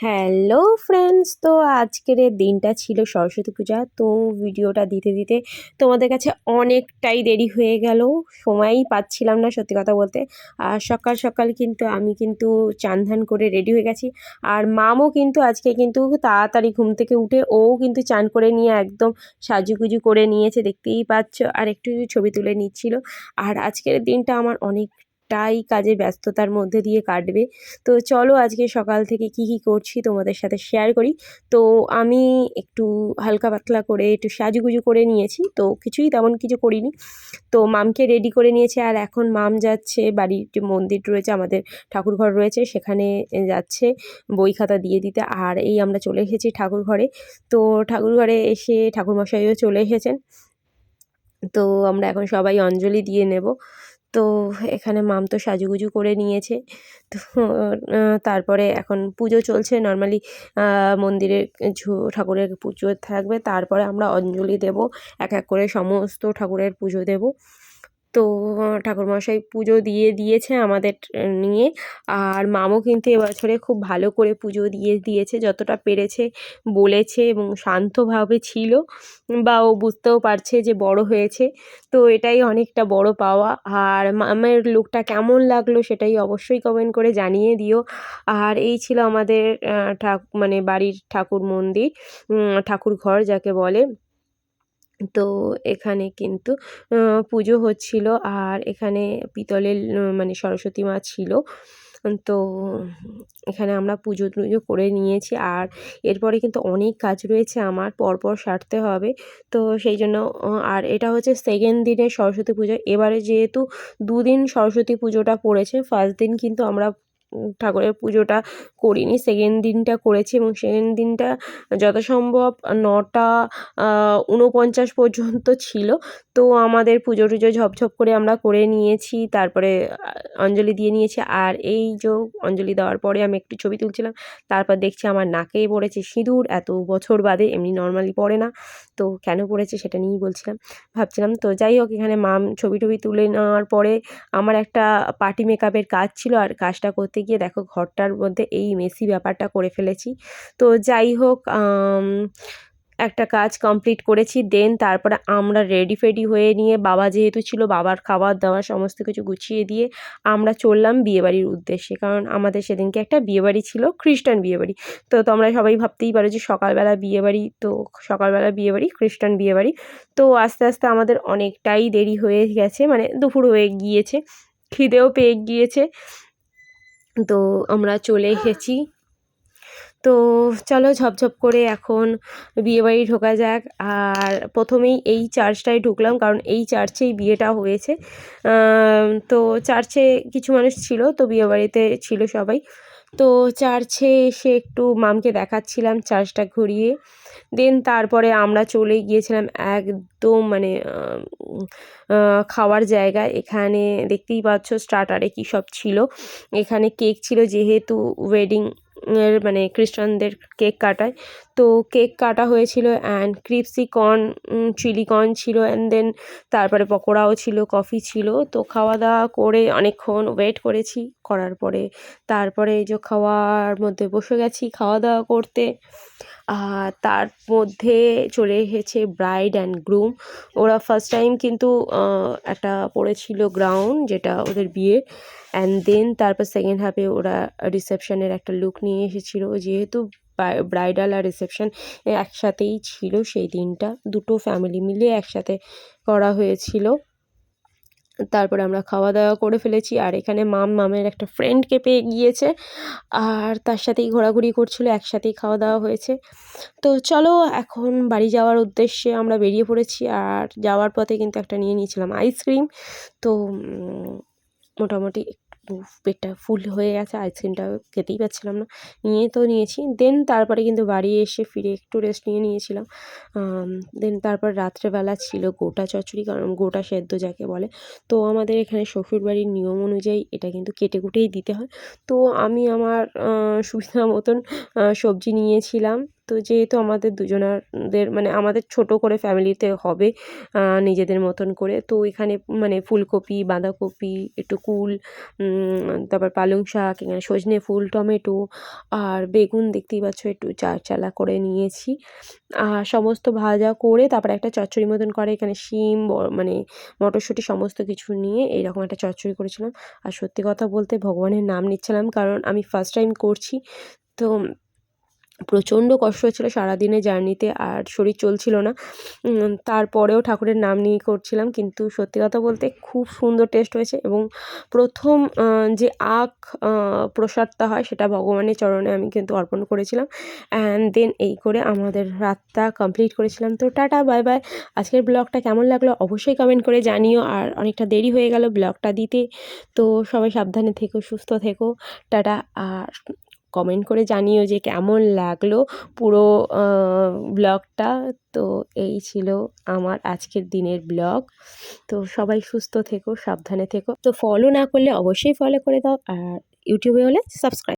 Hello friends তো আজকের দিনটা ছিল সরস্বতী পূজা। তো ভিডিওটা দিতে দিতে তোমাদের কাছে অনেকটাই দেরি হয়ে গেল। সময়ই পাচ্ছিলাম না সত্যি কথা বলতে। আর সকাল সকাল কিন্তু আমি কিন্তু চান করে রেডি হয়ে গেছি। আর মামও কিন্তু আজকে কিন্তু তাড়াতাড়ি ঘুম থেকে উঠে ও কিন্তু চান করে নিয়ে একদম সাজুগুজু করে নিয়েছে, দেখতেই পাচ্ছ। আর একটু ছবি তুলে নিচ্ছিল। আর আজকের দিনটা আমার অনেক টাই কাজে ব্যস্ততার মধ্যে দিয়ে কাটবে। তো চলো আজকে সকাল থেকে কি কি করছি তোমাদের সাথে শেয়ার করি। তো আমি একটু হালকা পাতলা করে একটু সাজুগুজু করে নিয়েছি। তো কিছুই তেমন কিছু করিনি। তো মামকে রেডি করে নিয়েছে আর এখন মাম যাচ্ছে, বাড়ির যে মন্দির রয়েছে, আমাদের ঠাকুরঘর রয়েছে, সেখানে যাচ্ছে বই খাতা দিয়ে দিতে। আর এই আমরা চলে এসেছি ঠাকুর ঘরে তো ঠাকুর ঘরে এসে ঠাকুরমশাইও চলে এসেছেন। তো আমরা এখন সবাই অঞ্জলি দিয়ে নেব। তো এখানে মাম তো সাজুগুজু করে নিয়েছে। তো তারপরে এখন পুজো চলছে। নর্মালি মন্দিরে ঠাকুরের পুজো থাকবে। তারপরে আমরা অঞ্জলি দেব। এক এক করে সমস্ত ঠাকুরের পুজো দেব। তো ঠাকুরমশাই পুজো দিয়ে দিয়েছে আমাদের নিয়ে। আর মামও কিন্তু এবছরে খুব ভালো করে পুজো দিয়ে দিয়েছে, যতটা পেরেছে বলেছে এবং শান্তভাবে ছিল বা ও বুঝতেও পারছে যে বড় হয়েছে। তো এটাই অনেকটা বড় পাওয়া। আর মামের লুকটা কেমন লাগল সেটাই অবশ্যই কমেন্ট করে জানিয়ে দিও। আর এই ছিল আমাদের ঠাক মানে বাড়ির ঠাকুর মন্দির ঠাকুর ঘর যাকে বলে। তো এখানে কিন্তু পুজো হচ্ছিল আর এখানে পিতলের মানে সরস্বতী মা ছিল। তো এখানে আমরা পুজো টুজো করে নিয়েছি আর এরপরে কিন্তু অনেক কাজ রয়েছে আমার, পরপর সারতে হবে। তো সেই জন্য আর এটা হচ্ছে সেকেন্ড দিনে সরস্বতী পুজো। এবারে যেহেতু দুদিন সরস্বতী পুজোটা পড়েছে ফার্স্ট দিন কিন্তু আমরা ঠাকুরের পুজোটা করিনি। সেকেন্ড দিনটা করেছি এবং সেকেন্ড দিনটা যথাসম্ভব নটা ঊনপঞ্চাশ পর্যন্ত ছিল। তো আমাদের পুজো টুজো ঝপঝপ করে আমরা করে নিয়েছি। তারপরে অঞ্জলি দিয়ে নিয়েছি। আর এই যে অঞ্জলি দেওয়ার পরে আমি একটু ছবি তুলছিলাম। তারপর দেখছি আমার নাকে পড়েছে সিঁদুর। এত বছর বাদে এমনি নর্মালি পড়ে না। তো কেন পড়েছে সেটা নিয়েই বলছিলাম, ভাবছিলাম। তো যাই হোক, এখানে মাম ছবি টবি তুলে নেওয়ার পরে আমার একটা পার্টি মেকআপের কাজ ছিল। আর কাজটা করতে গিয়ে দেখো ঘরটার মধ্যে এই মেসি ব্যাপারটা করে ফেলেছি। তো যাই হোক একটা কাজ কমপ্লিট করেছি দেন তারপরে আমরা রেডি ফেডি হয়ে নিয়ে বাবা যেহেতু ছিল, বাবার খাবার দাবার সমস্ত কিছু গুছিয়ে দিয়ে আমরা চললাম বিয়েবাড়ির উদ্দেশ্যে। কারণ আমাদের সেদিনকে একটা বিয়েবাড়ি ছিল, খ্রিস্টান বিয়েবাড়ি। তো তোমরা সবাই ভাবতেই পারো যে সকালবেলা বিয়েবাড়ি, তো সকালবেলা বিয়েবাড়ি, খ্রিস্টান বিয়েবাড়ি। তো আস্তে আস্তে আমাদের অনেকটাই দেরি হয়ে গেছে মানে দুপুর হয়ে গিয়েছে, খিদেও পেয়ে গিয়েছে। তো আমরা চলে এসেছি। তো চলো ঝপঝপ করে এখন বিয়েবাড়ি ঢোকা যাক। আর প্রথমেই এই চার্চটায় ঢুকলাম, কারণ এই চার্চেই বিয়েটা হয়েছে। তো চার্চে কিছু মানুষ ছিল, তো বিয়েবাড়িতে ছিল সবাই। তো চার্চে এসে একটু মামকে দেখাচ্ছিলাম চার্চটা ঘুরিয়ে। দেন তারপরে আমরা চলে গিয়েছিলাম একদম মানে খাওয়ার জায়গা এখানে দেখতেই পাচ্ছ স্টার্টারে কী সব ছিল। এখানে কেক ছিল যেহেতু ওয়েডিং মানে খ্রিস্টানদের কেক কাটায়। তো কেক কাটা হয়েছিল and crispy corn chilli corn ছিল অ্যান্ড দেন তারপরে পকোড়াও ছিল, কফি ছিল। তো খাওয়া দাওয়া করে অনেকক্ষণ ওয়েট করেছি, করার পরে তারপরে এই যে খাওয়ার মধ্যে বসে গেছি খাওয়া দাওয়া করতে। তার মধ্যে চলে এসেছে ব্রাইড অ্যান্ড গ্রুম ওরা ফার্স্ট টাইম কিন্তু একটা পড়েছিল গ্রাউন্ড যেটা ওদের বিয়ের অ্যান্ড দেন তারপর সেকেন্ড হাফে ওরা রিসেপশনের একটা লুক নিয়ে এসেছিল। যেহেতু ব্রাইডাল আর রিসেপশন একসাথেই ছিল সেই দিনটা। দুটো ফ্যামিলি মিলে একসাথে করা হয়েছিল। তারপরে আমরা খাওয়া দাওয়া করে ফেলেছি। আর এখানে মাম মামের একটা ফ্রেন্ডকে পেয়ে গিয়েছে। আর তার সাথেই ঘোরাঘুরি করছিল, একসাথেই খাওয়া দাওয়া হয়েছে। তো চলো, এখন বাড়ি যাওয়ার উদ্দেশ্যে আমরা বেরিয়ে পড়েছি। আর যাওয়ার পথে কিন্তু একটা নিয়ে নিয়েছিলাম আইসক্রিম তো মোটামুটি পেটটা ফুল হয়ে গেছে, আইসক্রিমটা খেতেই পাচ্ছিলাম না। নিয়ে তো নিয়েছি দেন তারপরে কিন্তু বাড়ি এসে ফিরে একটু রেস্ট নিয়ে নিয়েছিলাম। দেন তারপর রাত্রেবেলা ছিল গোটা চচ্চড়ি, কারণ গোটা সেদ্ধ যাকে বলে। তো আমাদের এখানে শ্বশুরবাড়ির নিয়ম অনুযায়ী এটা কিন্তু কেটে কুটেই দিতে হয়। তো আমি আমার সুবিধা মতন সবজি নিয়েছিলাম। তো যেহেতু আমাদের দুজনাদের মানে আমাদের ছোট করে ফ্যামিলিতে হবে নিজেদের মতন করে, তো এখানে মানে ফুলকপি, বাঁধাকপি, একটু কুল তারপর পালং শাক, এখানে সজনে ফুল, টমেটো, আর বেগুন দেখতেই পাচ্ছ একটু চার চালা করে নিয়েছি। আর সমস্ত ভাজা করে তারপর একটা চচ্চড়ি মতন করে, এখানে শিম মানে মটরশুঁটি সমস্ত কিছু নিয়ে এইরকম একটা চচ্চড়ি করেছিলাম। আর সত্যি কথা বলতে ভগবানের নাম নিচ্ছিলাম, কারণ আমি ফার্স্ট টাইম করছি, তো প্রচণ্ড কষ্ট হচ্ছিল সারাদিনে জার্নিতে আর শরীর চলছিল না। তারপরেও ঠাকুরের নাম নিয়ে করছিলাম কিন্তু সত্যি কথা বলতে খুব সুন্দর টেস্ট হয়েছে এবং প্রথম যে আখ প্রসাদটা হয় সেটা ভগবানের চরণে আমি কিন্তু অর্পণ করেছিলাম। অ্যান্ড দেন এই করে আমাদের রাতটা কমপ্লিট করেছিলাম। তো টাটা বাই বাই আজকের ব্লগটা কেমন লাগল অবশ্যই কমেন্ট করে জানিও। আর অনেকটা দেরি হয়ে গেল ব্লগটা দিতে। তো সবাই সাবধানে থেকো, সুস্থ থেকো। টাটা। আর কমেন্ট করে জানিও যে কেমন লাগল পুরো ব্লগটা তো এই ছিল আমার আজকের দিনের ব্লগ তো সবাই সুস্থ থেকো, সাবধানে থেকো। তো ফলো না করলে অবশ্যই ফলো করে দাও। আর ইউটিউবে হলে সাবস্ক্রাইব